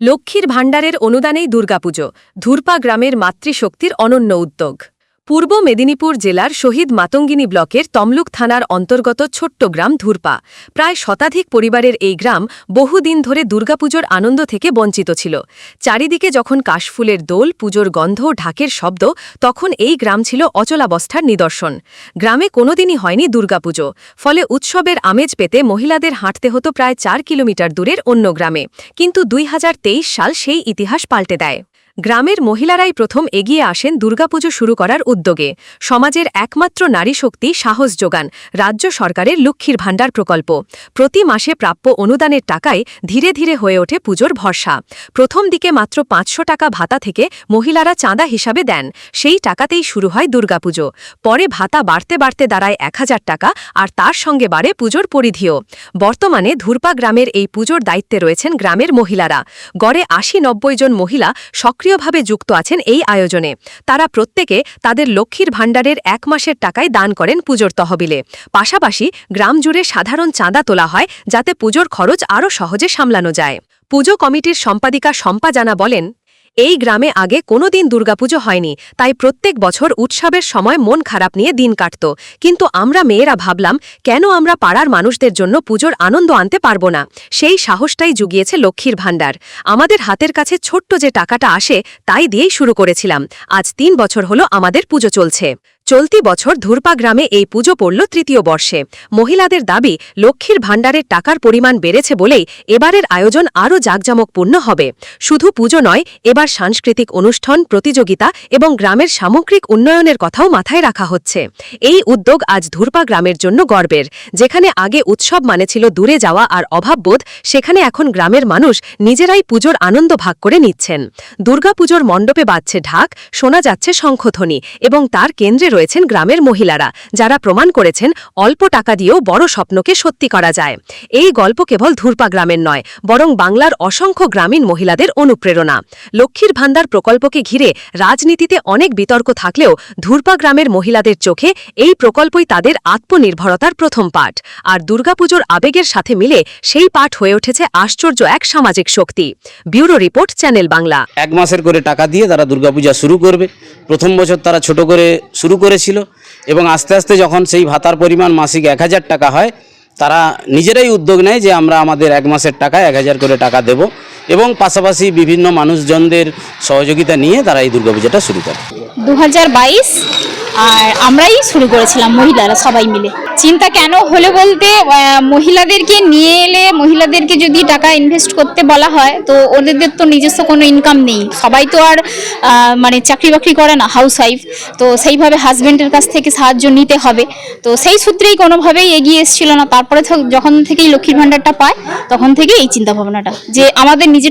লক্ষ্মীর ভাণ্ডারের অনুদানেই দুর্গাপুজো ধুরপা গ্রামের মাতৃশক্তির অনন্য উদ্যোগ। পূর্ব মেদিনীপুর জেলার শহীদ মাতঙ্গিনী ব্লকের তমলুক থানার অন্তর্গত ছোট্ট গ্রাম ধুরপা। প্রায় শতাধিক পরিবারের এই গ্রাম বহুদিন ধরে দুর্গাপুজোর আনন্দ থেকে বঞ্চিত ছিল। চারিদিকে যখন কাশফুলের দোল, পুজোর গন্ধ ঢাকের শব্দ, তখন এই গ্রাম ছিল অচলাবস্থার নিদর্শন। গ্রামে কোনোদিনই হয়নি দুর্গাপুজো। ফলে উৎসবের আমেজ পেতে মহিলাদের হাঁটতে হতো প্রায় চার কিলোমিটার দূরের অন্য গ্রামে। কিন্তু দুই হাজার তেইশ সাল সেই ইতিহাস পাল্টে দেয়। গ্রামের মহিলারাই প্রথম এগিয়ে আসেন দুর্গাপুজো শুরু করার উদ্যোগে। সমাজের একমাত্র নারী শক্তি সাহস যোগান, রাজ্য সরকারের লক্ষ্মীর ভাণ্ডার প্রকল্প। প্রতি মাসে প্রাপ্য অনুদানের টাকায় ধীরে ধীরে হয়ে ওঠে পুজোর ভরসা। প্রথম দিকে মাত্র পাঁচশো টাকা ভাতা থেকে মহিলারা চাঁদা হিসাবে দেন, সেই টাকাতেই শুরু হয় দুর্গাপুজো। পরে ভাতা বাড়তে বাড়তে দাঁড়ায় এক হাজার টাকা, আর তার সঙ্গে বাড়ে পুজোর পরিধিও। বর্তমানে ধুরপা গ্রামের এই পুজোর দায়িত্বে রয়েছেন গ্রামের মহিলারা। গড়ে আশি নব্বই জন মহিলা সক্রিয়ভাবে যুক্ত আছেন এই আয়োজনে। তারা প্রত্যেকে তাদের লক্ষ্মীর ভাণ্ডারের এক মাসের টাকায় দান করেন পুজোর তহবিলে। পাশাপাশি গ্রাম জুড়ে সাধারণ চাঁদা তোলা হয়, যাতে পুজোর খরচ আরও সহজে সামলানো যায়। পুজো কমিটির সম্পাদিকা শম্পা জানা বলেন এই গ্রামে আগে কোনো দিন দুর্গাপুজো হয়নি, তাই প্রত্যেক বছর উৎসবের সময় মন খারাপ নিয়ে দিন কাটত। কিন্তু আমরা মেয়েরা ভাবলাম, কেন আমরা পাড়ার মানুষদের জন্য পুজোর আনন্দ আনতে পারব না? সেই সাহসটাই জুগিয়েছে লক্ষ্মীর ভাণ্ডার। আমাদের হাতের কাছে ছোট্ট যে টাকাটা আসে, তাই দিয়েই শুরু করেছিলাম। আজ তিন বছর হলো আমাদের পুজো চলছে। চলতি বছর ধুরপা গ্রামে এই পুজো পড়ল তৃতীয় বর্ষে। মহিলাদের দাবি, লক্ষ্মীর ভাণ্ডারের টাকার পরিমাণ বেড়েছে বলেই এবারের আয়োজন আরও জাঁকজমকপূর্ণ হবে। শুধু পুজো নয়, এবার সাংস্কৃতিক অনুষ্ঠান, প্রতিযোগিতা এবং গ্রামের সামগ্রিক উন্নয়নের কথাও মাথায় রাখা হচ্ছে। এই উদ্যোগ আজ ধুরপা গ্রামের জন্য গর্বের। যেখানে আগে উৎসব মানে ছিল দূরে যাওয়া আর অভাববোধ, সেখানে এখন গ্রামের মানুষ নিজেরাই পুজোর আনন্দ ভাগ করে নিচ্ছেন। দুর্গাপুজোর মণ্ডপে বাজছে ঢাক, শোনা যাচ্ছে শঙ্খধ্বনি এবং তার কেন্দ্রে রয়েছেন গ্রামের মহিলারা, যারা প্রমাণ করেছেন অল্প টাকা দিয়েও বড় স্বপ্নকে সত্যি করা যায়। এই গল্প কেবল ধুরপা গ্রামের নয়, বরং বাংলার অসংখ্য গ্রামীণ মহিলাদের অনুপ্রেরণা। লক্ষ্মীর ভাণ্ডার প্রকল্পকে ঘিরে রাজনীতিতে অনেক বিতর্ক থাকলেও ধুরপা গ্রামের মহিলাদের চোখে এই প্রকল্পই তাদের আত্মনির্ভরতার প্রথম পাঠ। আর দুর্গাপুজোর আবেগের সাথে মিলে সেই পাঠ হয়ে উঠেছে আশ্চর্য এক সামাজিক শক্তি। Bureau report, channel Bangla. এক মাসের করে টাকা দিয়ে তারা দুর্গাপূজা শুরু করবে। প্রথম বছর তারা ছোট করে শুরু করেছিল এবং আস্তে আস্তে যখন সেই ভাতার পরিমাণ মাসিক এক হাজার টাকা হয়, তারা নিজেরাই উদ্যোগ নেয় যে আমরা আমাদের এক মাসের টাকা এক হাজার করে টাকা দেব এবং পাশাপাশি বিভিন্ন মানুষজনদের সহযোগিতা নিয়ে তারা এই দুর্গাপূজাটা শুরু করে। দু আর আমরাই শুরু করেছিলাম মহিলারা সবাই মিলে। চিন্তা কেন হলো বলতে মহিলাদেরকে নিয়ে এলে, মহিলাদেরকে যদি টাকা ইনভেস্ট করতে বলা হয়, তো ওদের তো নিজস্ব কোনো ইনকাম নেই। সবাই তো আর মানে চাকরি বাকরি করে না হাউস ওয়াইফ তো সেইভাবে হাজব্যান্ডের কাছ থেকে সাহায্য নিতে হবে। তো সেই সূত্রেই কোনোভাবেই এগিয়ে এসেছিল না। তারপরে যখন থেকেই লক্ষ্মীর ভাণ্ডারটা পায়, তখন থেকে এই চিন্তা ভাবনাটা যে আমাদের নিজের